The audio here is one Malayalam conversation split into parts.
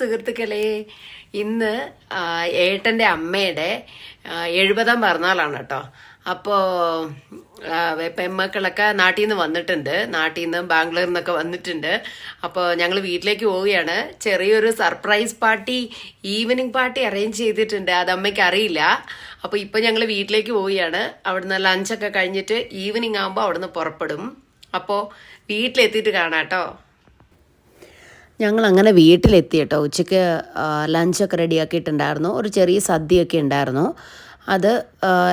സുഹൃത്തുക്കളെ ഇന്ന് ഏട്ടന്റെ അമ്മയുടെ എഴുപതാം പിറന്നാളാണ് കേട്ടോ. അപ്പോൾ പെമ്മക്കളൊക്കെ നാട്ടിൽ നിന്ന് വന്നിട്ടുണ്ട്. നാട്ടിൽ നിന്ന് ബാംഗ്ലൂരിൽ നിന്നൊക്കെ വന്നിട്ടുണ്ട്. അപ്പോൾ ഞങ്ങൾ വീട്ടിലേക്ക് പോവുകയാണ്. ചെറിയൊരു surprise party evening party arrange ചെയ്തിട്ടുണ്ട്. അത് അമ്മയ്ക്ക് അറിയില്ല. അപ്പോൾ ഇപ്പോൾ ഞങ്ങൾ വീട്ടിലേക്ക് പോവുകയാണ്. അവിടുന്ന് ലഞ്ചൊക്കെ കഴിഞ്ഞിട്ട് ഈവനിങ് ആകുമ്പോൾ അവിടുന്ന് പുറപ്പെടും. അപ്പോൾ വീട്ടിലെത്തിയിട്ട് കാണാം കേട്ടോ. ഞങ്ങൾ അങ്ങനെ വീട്ടിലെത്തി കേട്ടോ. ഉച്ചയ്ക്ക് ലഞ്ചൊക്കെ റെഡിയാക്കിയിട്ടുണ്ടായിരുന്നു. ഒരു ചെറിയ സദ്യയൊക്കെ ഉണ്ടായിരുന്നു. അത്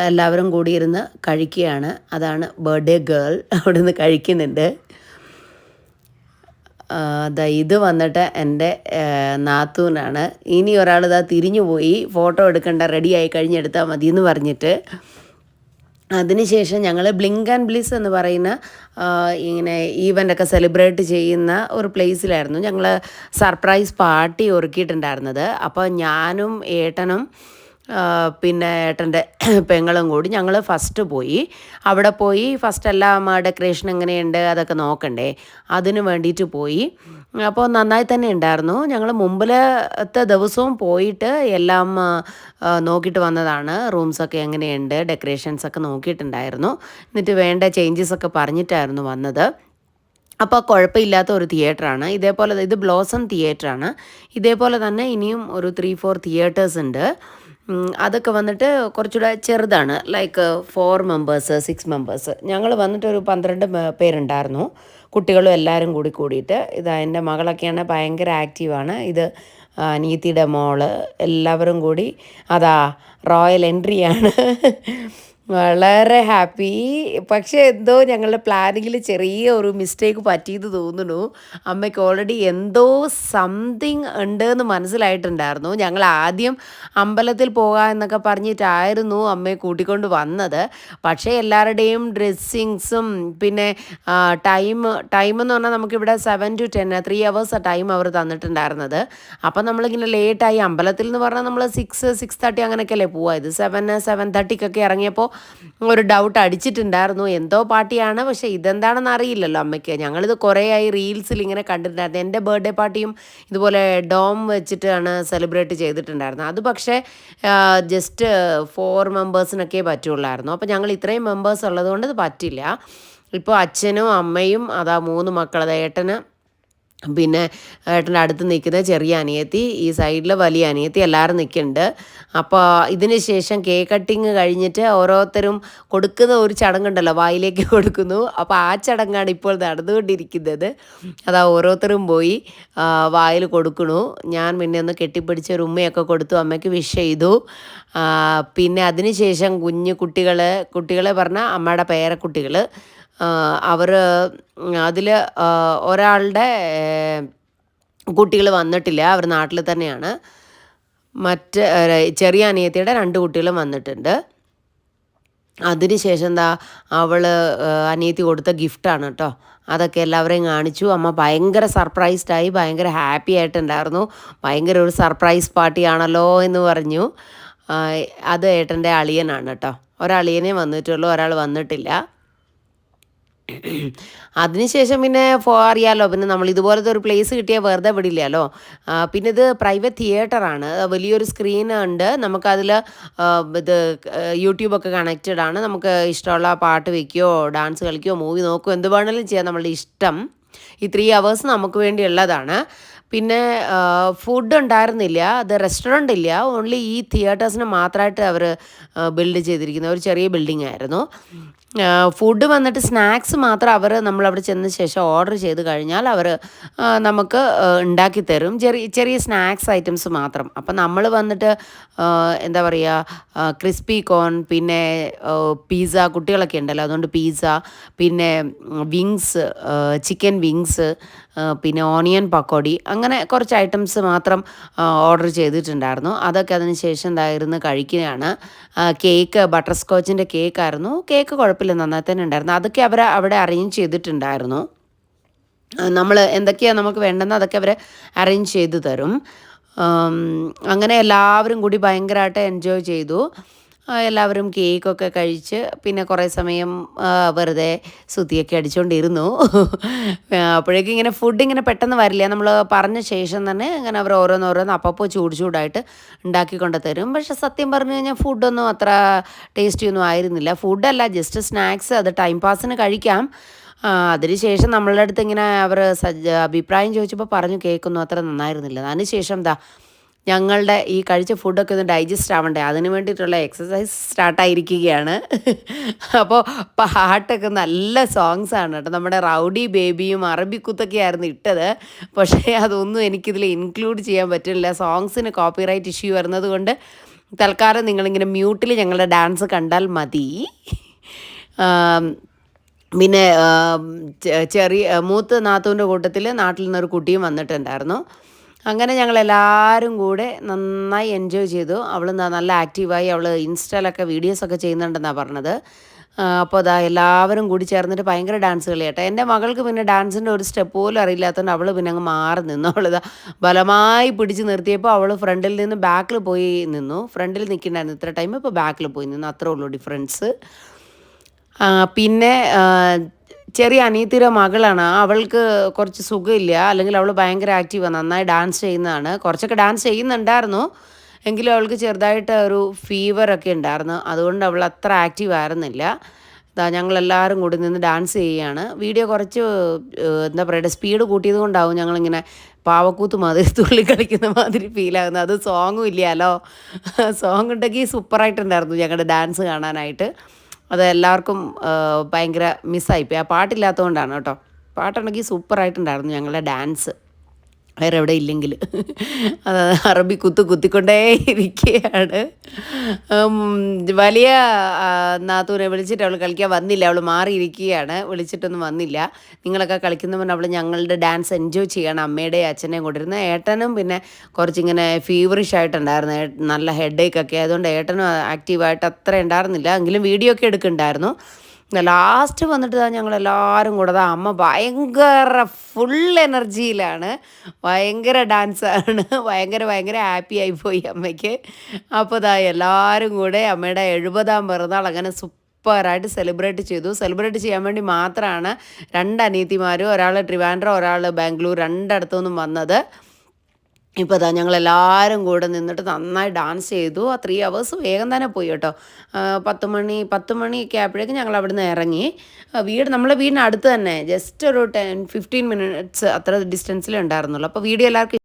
എല്ലാവരും കൂടി ഇരുന്ന് കഴിക്കുകയാണ്. അതാണ് ബർത്ത്ഡേ ഗേൾ അവിടെ നിന്ന് കഴിക്കുന്നുണ്ട് ഇത് വന്നിട്ട് എന്റെ നാത്തൂനാണ്. ഇനി ഒരാൾ ഇതാ തിരിഞ്ഞു പോയി ഫോട്ടോ എടുക്കണ്ട റെഡിയായി കഴിഞ്ഞെടുത്താൽ മതി എന്ന് പറഞ്ഞിട്ട് അതിനുശേഷം ഞങ്ങൾ ബ്ലിങ്ക് ആൻഡ് ബ്ലിസ് എന്ന് പറയുന്ന ഇങ്ങനെ ഈവന്റൊക്കെ സെലിബ്രേറ്റ് ചെയ്യുന്ന ഒരു പ്ലേസിലായിരുന്നു ഞങ്ങൾ സർപ്രൈസ് പാർട്ടി ഒരുക്കിയിട്ടുണ്ടായിരുന്നത്. അപ്പോൾ ഞാനും ഏട്ടനും പിന്നെ ഏട്ടന്റെ പെങ്ങളും കൂടി ഞങ്ങൾ ഫസ്റ്റ് പോയി. അവിടെ പോയി ഫസ്റ്റ് എല്ലാം ഡെക്കറേഷൻ എങ്ങനെയുണ്ട് അതൊക്കെ നോക്കണ്ടേ. അതിന് വേണ്ടിയിട്ട് പോയി. അപ്പോൾ നന്നായി തന്നെ ഉണ്ടായിരുന്നു. ഞങ്ങൾ മുമ്പിലത്തെ ദിവസവും പോയിട്ട് എല്ലാം നോക്കിയിട്ട് വന്നതാണ്. റൂംസൊക്കെ എങ്ങനെയുണ്ട് ഡെക്കറേഷൻസ് ഒക്കെ നോക്കിയിട്ടുണ്ടായിരുന്നു. എന്നിട്ട് വേണ്ട ചേഞ്ചസ് ഒക്കെ പറഞ്ഞിട്ടായിരുന്നു വന്നത്. അപ്പോൾ കുഴപ്പമില്ലാത്ത ഒരു തിയേറ്ററാണ് ഇതേപോലെ ഇത് ബ്ലോസം തിയേറ്ററാണ് ഇതേപോലെ തന്നെ ഇനിയും ഒരു ത്രീ ഫോർ തിയേറ്റേഴ്സ് ഉണ്ട്. അതൊക്കെ വന്നിട്ട് കുറച്ചുകൂടെ ചെറുതാണ്. Like four members six members ഞങ്ങൾ വന്നിട്ട് ഒരു പന്ത്രണ്ട് പേരുണ്ടായിരുന്നു. കുട്ടികളും എല്ലാവരും കൂടി കൂടിയിട്ട്. ഇത് എന്റെ മകളൊക്കെയാണ് ഭയങ്കര ആക്റ്റീവാണ് ഇത് അനീത്തിയുടെ മോൾ എല്ലാവരും കൂടി അതാ റോയൽ എൻട്രിയാണ് വളരെ ഹാപ്പി. പക്ഷേ എന്തോ ഞങ്ങളുടെ പ്ലാനിങ്ങിൽ ചെറിയ ഒരു മിസ്റ്റേക്ക് പറ്റിയത് തോന്നുന്നു. അമ്മയ്ക്ക് ഓൾറെഡി എന്തോ സംതിങ് ഉണ്ട് എന്ന് മനസ്സിലായിട്ടുണ്ടായിരുന്നു. ഞങ്ങൾ ആദ്യം അമ്പലത്തിൽ പോകാം എന്നൊക്കെ പറഞ്ഞിട്ടായിരുന്നു അമ്മയെ കൂട്ടിക്കൊണ്ട് വന്നത്. പക്ഷേ എല്ലാവരുടെയും ഡ്രസ്സിങ്സും പിന്നെ ടൈം ടൈം എന്ന് പറഞ്ഞാൽ നമുക്കിവിടെ seven to ten three hours time അവർ തന്നിട്ടുണ്ടായിരുന്നത്. അപ്പം നമ്മളിങ്ങനെ ലേറ്റായി അമ്പലത്തിൽ എന്ന് പറഞ്ഞാൽ നമ്മൾ സിക്സ് സിക്സ് തേർട്ടി അങ്ങനെയൊക്കെ അല്ലേ പോവാ ഇത് സെവൻ സെവൻ തേർട്ടിക്കൊക്കെ ഇറങ്ങിയപ്പോൾ ഒരു ഡൗട്ട് അടിച്ചിട്ടുണ്ടായിരുന്നു. എന്തോ പാർട്ടിയാണ് പക്ഷേ ഇതെന്താണെന്ന് അറിയില്ലല്ലോ അമ്മയ്ക്ക്. ഞങ്ങളിത് കുറേയായി റീൽസിൽ ഇങ്ങനെ കണ്ടിട്ടുണ്ടായിരുന്നു. എന്റെ ബർത്ത്ഡേ പാർട്ടിയും ഇതുപോലെ ഡോം വെച്ചിട്ടാണ് സെലിബ്രേറ്റ് ചെയ്തിട്ടുണ്ടായിരുന്നത്. അത് പക്ഷേ ജസ്റ്റ് ഫോർ മെമ്പേഴ്സിനൊക്കെ പറ്റുള്ളായിരുന്നു. അപ്പോൾ ഞങ്ങൾ ഇത്രയും മെമ്പേഴ്സ് ഉള്ളതുകൊണ്ട് ഇത് പറ്റില്ല. ഇപ്പോൾ അച്ഛനും അമ്മയും അതാ മൂന്ന് മക്കളത് ഏട്ടന് പിന്നെ ഏട്ടന്റെ അടുത്ത് നിൽക്കുന്ന ചെറിയ അനിയത്തി ഈ സൈഡിൽ വലിയ അനിയത്തി എല്ലാവരും നിൽക്കുന്നുണ്ട്. അപ്പോൾ ഇതിന് ശേഷം കേക്ക് കട്ടിങ് കഴിഞ്ഞിട്ട് ഓരോരുത്തരും കൊടുക്കുന്ന ഒരു ചടങ്ങുണ്ടല്ലോ വായിലേക്ക് കൊടുക്കുന്നു. അപ്പോൾ ആ ചടങ്ങാണ് ഇപ്പോൾ നടന്നുകൊണ്ടിരിക്കുന്നത്. അതാ ഓരോരുത്തരും പോയി വായിൽ കൊടുക്കണു ഞാൻ പിന്നെ ഒന്ന് കെട്ടിപ്പിടിച്ച് ഒരു ഉമ്മയൊക്കെ കൊടുത്തു അമ്മയ്ക്ക് വിഷ് ചെയ്തു. പിന്നെ അതിന് ശേഷം കുഞ്ഞു കുട്ടികൾ കുട്ടികളെ പറഞ്ഞാൽ അമ്മയുടെ പേരക്കുട്ടികൾ അവർ അതിൽ ഒരാളുടെ കുട്ടികൾ വന്നിട്ടില്ല. അവർ നാട്ടിൽ തന്നെയാണ്. മറ്റ് ചെറിയ അനിയത്തിയുടെ രണ്ട് കുട്ടികളും വന്നിട്ടുണ്ട്. അതിനുശേഷം എന്താ അവൾ അനിയത്തി കൊടുത്ത ഗിഫ്റ്റാണ് കേട്ടോ അതൊക്കെ എല്ലാവരെയും കാണിച്ചു. അമ്മ ഭയങ്കര സർപ്രൈസ്ഡായി ഭയങ്കര ഹാപ്പി ആയിട്ടുണ്ടായിരുന്നു. ഭയങ്കര ഒരു സർപ്രൈസ് പാർട്ടിയാണല്ലോ എന്ന് പറഞ്ഞു. അത് ഏട്ടന്റെ അളിയനാണ് കേട്ടോ ഒരാളിയനെ വന്നിട്ടുള്ളൂ ഒരാൾ വന്നിട്ടില്ല. അതിനുശേഷം പിന്നെ അറിയാമല്ലോ പിന്നെ നമ്മൾ ഇതുപോലത്തെ ഒരു പ്ലേസ് കിട്ടിയാൽ വെറുതെ വിടില്ലല്ലോ. പിന്നെ ഇത് പ്രൈവറ്റ് തിയേറ്ററാണ് വലിയൊരു സ്ക്രീൻ ഉണ്ട്. നമുക്കതിൽ ഇത് യൂട്യൂബൊക്കെ കണക്റ്റഡ് ആണ്. നമുക്ക് ഇഷ്ടമുള്ള പാട്ട് വയ്ക്കുകയോ ഡാൻസ് കളിക്കുകയോ മൂവി നോക്കുകയോ എന്ത് വേണമെങ്കിലും ചെയ്യാം. നമ്മളുടെ ഇഷ്ടം ഈ ത്രീ അവേഴ്സ് നമുക്ക് വേണ്ടിയുള്ളതാണ് പിന്നെ ഫുഡ് ഉണ്ടായിരുന്നില്ല. അത് റെസ്റ്റോറന്റ് ഇല്ല. ഓൺലി ഈ തിയേറ്റേഴ്സിന് മാത്രമായിട്ട് അവർ ബിൽഡ് ചെയ്തിരിക്കുന്ന ഒരു ചെറിയ ബിൽഡിംഗ് ആയിരുന്നു. ഫുഡ് വന്നിട്ട് സ്നാക്സ് മാത്രം അവർ നമ്മളവിടെ ചെന്ന ശേഷം ഓർഡർ ചെയ്ത് കഴിഞ്ഞാൽ അവർ നമുക്ക് ഉണ്ടാക്കി തരും. ചെറിയ ചെറിയ സ്നാക്സ് ഐറ്റംസ് മാത്രം. അപ്പം നമ്മൾ വന്നിട്ട് എന്താ പറയുക ക്രിസ്പി കോൺ പിന്നെ പിസ്സ കുട്ടികളൊക്കെ ഉണ്ടല്ലോ. അതുകൊണ്ട് പിസ്സ പിന്നെ വിങ്സ് ചിക്കൻ വിങ്സ് പിന്നെ ഓണിയൻ പക്കോടി അങ്ങനെ കുറച്ച് ഐറ്റംസ് മാത്രം ഓർഡർ ചെയ്തിട്ടുണ്ടായിരുന്നു. അതൊക്കെ അതിന് ശേഷം എന്തായിരുന്നു കഴിക്കുകയാണ്. കേക്ക് ബട്ടർ സ്കോച്ചിന്റെ കേക്കായിരുന്നു കേക്ക് കുഴപ്പമില്ല നന്നായി തന്നെ ഉണ്ടായിരുന്നു. അതൊക്കെ അവർ അവിടെ അറേഞ്ച് ചെയ്തിട്ടുണ്ടായിരുന്നു. നമ്മൾ എന്തൊക്കെയാണ് നമുക്ക് വേണ്ടെന്ന് അതൊക്കെ അവർ അറേഞ്ച് ചെയ്തു തരും. അങ്ങനെ എല്ലാവരും കൂടി ഭയങ്കരമായിട്ട് എൻജോയ് ചെയ്തു. എല്ലാവരും കേക്കൊക്കെ കഴിച്ച് പിന്നെ കുറേ സമയം വെറുതെ സുതിയൊക്കെ അടിച്ചുകൊണ്ടിരുന്നു അപ്പോഴേക്കും ഇങ്ങനെ ഫുഡ് ഇങ്ങനെ പെട്ടെന്ന് വരില്ല. നമ്മൾ പറഞ്ഞ ശേഷം തന്നെ ഇങ്ങനെ അവർ ഓരോന്നോരോന്ന് അപ്പപ്പോൾ ചൂട് ചൂടായിട്ട് ഉണ്ടാക്കിക്കൊണ്ട് തരും. പക്ഷെ സത്യം പറഞ്ഞു കഴിഞ്ഞാൽ ഫുഡൊന്നും അത്ര ടേസ്റ്റി ഒന്നും ആയിരുന്നില്ല. ഫുഡല്ല ജസ്റ്റ് സ്നാക്സ് അത് ടൈം പാസിന് കഴിക്കാം. അതിനുശേഷം നമ്മളുടെ അടുത്ത് ഇങ്ങനെ അവർ സജ്ജ അഭിപ്രായം ചോദിച്ചപ്പോൾ പറഞ്ഞു കേൾക്കുന്നു അത്ര നന്നായിരുന്നില്ല. അതിനുശേഷം എന്താ ഞങ്ങളുടെ ഈ കഴിച്ച ഫുഡൊക്കെ ഒന്ന് ഡൈജസ്റ്റ് ആവണ്ടേ? അതിന് വേണ്ടിയിട്ടുള്ള എക്സസൈസ് സ്റ്റാർട്ടായിരിക്കുകയാണ് അപ്പോൾ പാട്ടൊക്കെ നല്ല സോങ്സ് ആണ് കേട്ടോ. നമ്മുടെ റൗഡി ബേബിയും അറബിക്കുത്തൊക്കെ ആയിരുന്നു ഇട്ടത്. പക്ഷേ അതൊന്നും എനിക്കിതിൽ ഇൻക്ലൂഡ് ചെയ്യാൻ പറ്റില്ല. സോങ്സിന് കോപ്പിറൈറ്റ് ഇഷ്യൂ വരുന്നത് കൊണ്ട് തൽക്കാലം നിങ്ങളിങ്ങനെ മ്യൂട്ടിൽ ഞങ്ങളുടെ ഡാൻസ് കണ്ടാൽ മതി. പിന്നെ ചെറിയ മൂത്ത നാത്തൂന്റെ കൂട്ടത്തിൽ നാട്ടിൽ നിന്നൊരു കുട്ടിയും വന്നിട്ടുണ്ടായിരുന്നു. അങ്ങനെ ഞങ്ങൾ എല്ലാവരും കൂടെ നന്നായി എൻജോയ് ചെയ്തു. അവൾ നല്ല ആക്റ്റീവായി അവൾ ഇൻസ്റ്റയിലൊക്കെ വീഡിയോസൊക്കെ ചെയ്യുന്നുണ്ടെന്നാണ് പറഞ്ഞത്. അപ്പോൾ അതാ എല്ലാവരും കൂടി ചേർന്നിട്ട് ഭയങ്കര ഡാൻസ് കളിയാട്ടെ. എന്റെ മകൾക്ക് പിന്നെ ഡാൻസിന്റെ ഒരു സ്റ്റെപ്പ് പോലും അറിയില്ലാത്തതുകൊണ്ട് അവൾ പിന്നെ അങ്ങ് മാറി നിന്നു. അവളിതാ ബലമായി പിടിച്ച് നിർത്തിയപ്പോൾ അവൾ ഫ്രണ്ടിൽ നിന്ന് ബാക്കിൽ പോയി നിന്നു. ഫ്രണ്ടിൽ നിൽക്കണ്ടായിരുന്നു. ഇത്ര ടൈം ഇപ്പോൾ ബാക്കിൽ പോയി നിന്നു. അത്രേ ഉള്ളൂ ഡിഫറൻസ് പിന്നെ ചെറിയ അനിയത്തിയുടെ മകളാണ്. അവൾക്ക് കുറച്ച് സുഖമില്ല. അല്ലെങ്കിൽ അവൾ ഭയങ്കര ആക്റ്റീവാണ് നന്നായി ഡാൻസ് ചെയ്യുന്നതാണ്. കുറച്ചൊക്കെ ഡാൻസ് ചെയ്യുന്നുണ്ടായിരുന്നു. എങ്കിലും അവൾക്ക് ചെറുതായിട്ട് ഒരു ഫീവറൊക്കെ ഉണ്ടായിരുന്നു. അതുകൊണ്ട് അവൾ അത്ര ആക്റ്റീവ് ആയിരുന്നില്ല. ഇതാ ഞങ്ങളെല്ലാവരും കൂടി നിന്ന് ഡാൻസ് ചെയ്യുകയാണ്. വീഡിയോ കുറച്ച് എന്താ പറയുക സ്പീഡ് കൂട്ടിയത് കൊണ്ടാവും ഞങ്ങളിങ്ങനെ പാവക്കൂത്ത് മാതിരി തുള്ളി കളിക്കുന്ന മാതിരി ഫീലാകുന്നു അത് സോങ്ങും ഇല്ലല്ലോ സോങ് ഉണ്ടെങ്കിൽ സൂപ്പറായിട്ടുണ്ടായിരുന്നു ഞങ്ങളുടെ ഡാൻസ് കാണാനായിട്ട്. അത് എല്ലാവർക്കും ഭയങ്കര മിസ്സായിപ്പോയി ആ പാട്ടില്ലാത്തതുകൊണ്ടാണ് കേട്ടോ. പാട്ടുണ്ടെങ്കിൽ സൂപ്പറായിട്ടുണ്ടായിരുന്നു ഞങ്ങളുടെ ഡാൻസ് വേറെ എവിടെ ഇല്ലെങ്കിൽ. അത് അറബി കുത്തു കുത്തിക്കൊണ്ടേ ഇരിക്കുകയാണ് വലിയ നാത്തൂനെ വിളിച്ചിട്ട് അവൾ കളിക്കാൻ വന്നില്ല. അവൾ മാറിയിരിക്കുകയാണ്. വിളിച്ചിട്ടൊന്നും വന്നില്ല. നിങ്ങളൊക്കെ കളിക്കുന്നവൻ അവൾ ഞങ്ങളുടെ ഡാൻസ് എൻജോയ് ചെയ്യണം. അമ്മയുടെയും അച്ഛനെയും കൊണ്ടിരുന്ന ഏട്ടനും പിന്നെ കുറച്ചിങ്ങനെ ഫീവറിഷ് ആയിട്ടുണ്ടായിരുന്നു. നല്ല ഹെഡേക്ക് ഒക്കെ ആയതുകൊണ്ട് ഏട്ടനും ആക്റ്റീവായിട്ട് അത്ര ഉണ്ടായിരുന്നില്ല. എങ്കിലും വീഡിയോ ഒക്കെ എടുക്കുന്നുണ്ടായിരുന്നു. ലാസ്റ്റ് വന്നിട്ട് ദാ ഞങ്ങൾ എല്ലാവരും കൂടെ ദാ അമ്മ ഭയങ്കര ഫുൾ എനർജിയിലാണ് ഭയങ്കര ഡാൻസാണ് ഭയങ്കര ഭയങ്കര ഹാപ്പി ആയിപ്പോയി അമ്മയ്ക്ക്. അപ്പോൾ ദാ എല്ലാവരും കൂടെ അമ്മയുടെ എഴുപതാം പിറന്നാൾ അങ്ങനെ സൂപ്പറായിട്ട് സെലിബ്രേറ്റ് ചെയ്തു. സെലിബ്രേറ്റ് ചെയ്യാൻ വേണ്ടി മാത്രമാണ് രണ്ട് അനീതിമാരും ഒരാൾ ട്രിവാൻഡ്രം ഒരാൾ ബാംഗ്ലൂർ രണ്ടിടത്തു നിന്നും വന്നത്. ഇപ്പോൾ അതാ ഞങ്ങളെല്ലാവരും കൂടെ നിന്നിട്ട് നന്നായി ഡാൻസ് ചെയ്തു. ആ ത്രീ അവേഴ്സ് വേഗം തന്നെ പോയി കേട്ടോ. പത്ത് മണി പത്ത് മണിയൊക്കെ ആയപ്പോഴേക്കും ഞങ്ങൾ അവിടെ നിന്ന് ഇറങ്ങി വീട് നമ്മളെ വീടിന് അടുത്ത് തന്നെ. ജസ്റ്റ് ഒരു ടെൻ ഫിഫ്റ്റീൻ മിനിറ്റ്സ് അത്ര ഡിസ്റ്റൻസിലേ ഉണ്ടായിരുന്നുള്ളൂ. അപ്പോൾ വീഡിയോ എല്ലാവർക്കും